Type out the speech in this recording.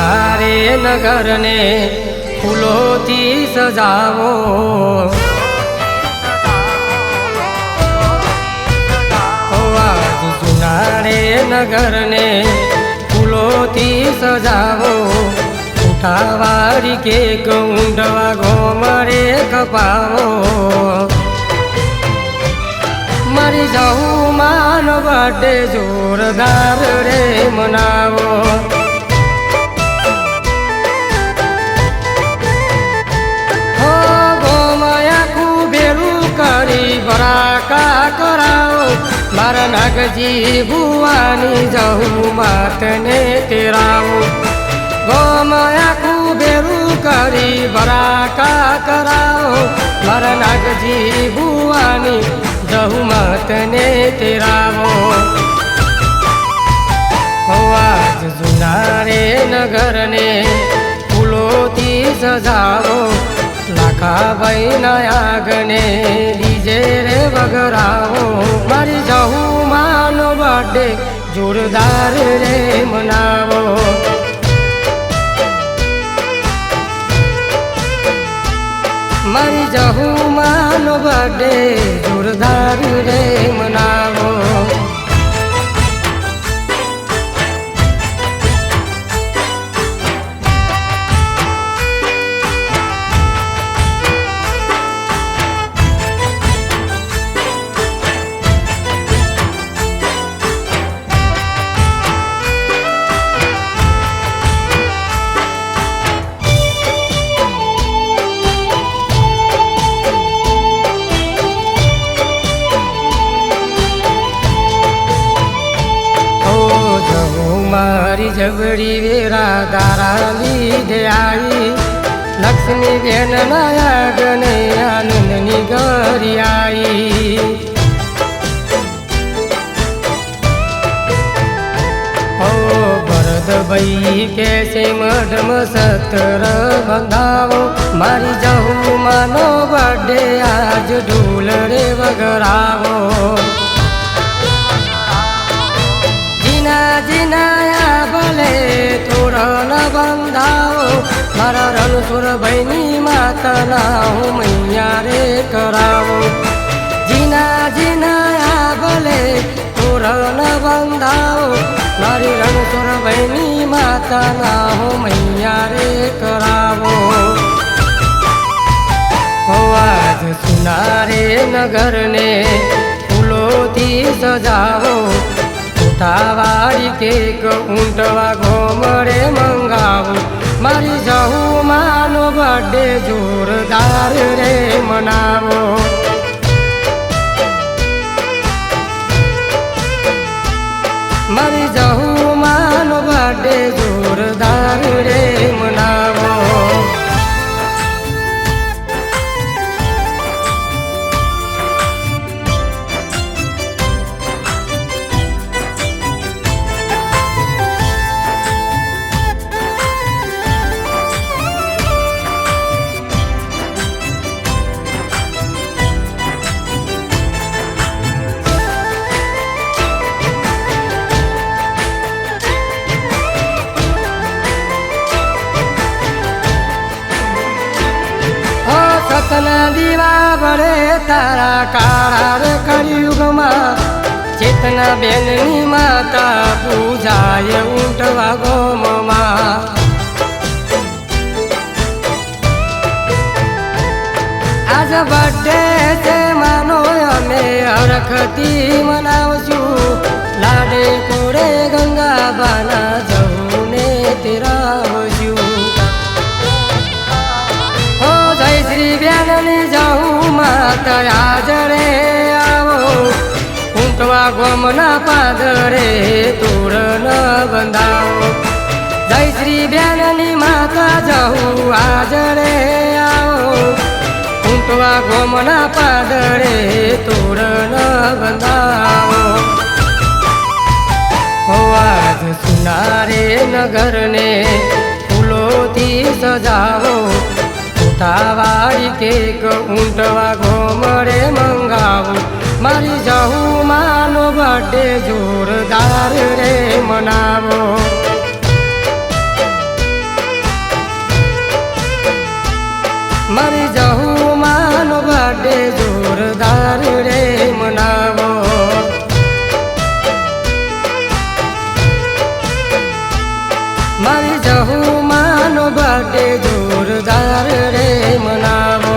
સુનારે નગરને ફૂલોથી સજાવો. આજ સુનારે નગરને ફૂલોથી સજાવો. ઉઠાવારી કે ઊંડવા ગોમરે કપાવો. મારી જાઉં માન બર્થડે જોરદાર રે મનાવો. મારા નાગજી, ભુવાની જહું માતને તેરાવું. ગોમયા કુબેરું કરી બરાકા કરાવો. મારા નાગજી, ભુવાની જહું માતને તેરાવો. આજ જુનારે નગરને ફૂલોથી સજાવો. લાખા ભાઈના આગને ડીજે રે વગરાવો. જોરદાર રે મનાવો મારી જહું માનો બર્થડે જોરદાર રે મનાવો મારી જબડી વેરા તારા લીધે આવી લક્ષ્મી બેન નાયકને આનંદની ગરી આવી ભાઈ કે છે મઢમ સત્ર બંધાવો. મારી જહુ માનો બર્થડે આજ ઢોલ રે વગરાવો. મારા રણછોડ ભાઈની માતાના હું મૈયા રે કરાવો. જીના જીના ભલે તોરણ બંધાવો. મારી રણછોડ ભાઈની માતાના હું મૈયા રે કરાવો. આજ સુનારે નગરને ફૂલોથી સજાવો. ઉઠાવાળી કેક ઊંટવા ઘોમરે મંગાવો મારી જહુ માનો બર્થડે જોરદાર રે મનાવો. મારી જહુ માનો બર્થડે જોરદાર રે મનાવો. દીવા ભરે તારા કાળા રે કળિયુગમાં ચેતના બેનની માતા પૂજાય ઊંટવા ગોમમાં. આજ બર્થડે છે માનો, અમે હરખતી મનાવશું શ્રી બેનની જાઉં, માતા આજરે આવો. ઊંટવા ગોમના પાદરે તોરણ બંધાવો. જય શ્રી બેનની માતા જાઉં, આજરે આવો. ઊંટવા ગોમના પાદરે તોરણ બંધાવો. સુનારે નગરને ફૂલોથી સજાવો. તાવાળી કેક ઊંટવા ઘોમરે મંગાવું. મારી જાઉં માનો બર્થડે જોરદાર રે મનાવો. મારી જાઉં માનો બર્થડે જોરદાર રે મનાવો. જહુમાનો બર્થડે જોરદાર રે મનાવો.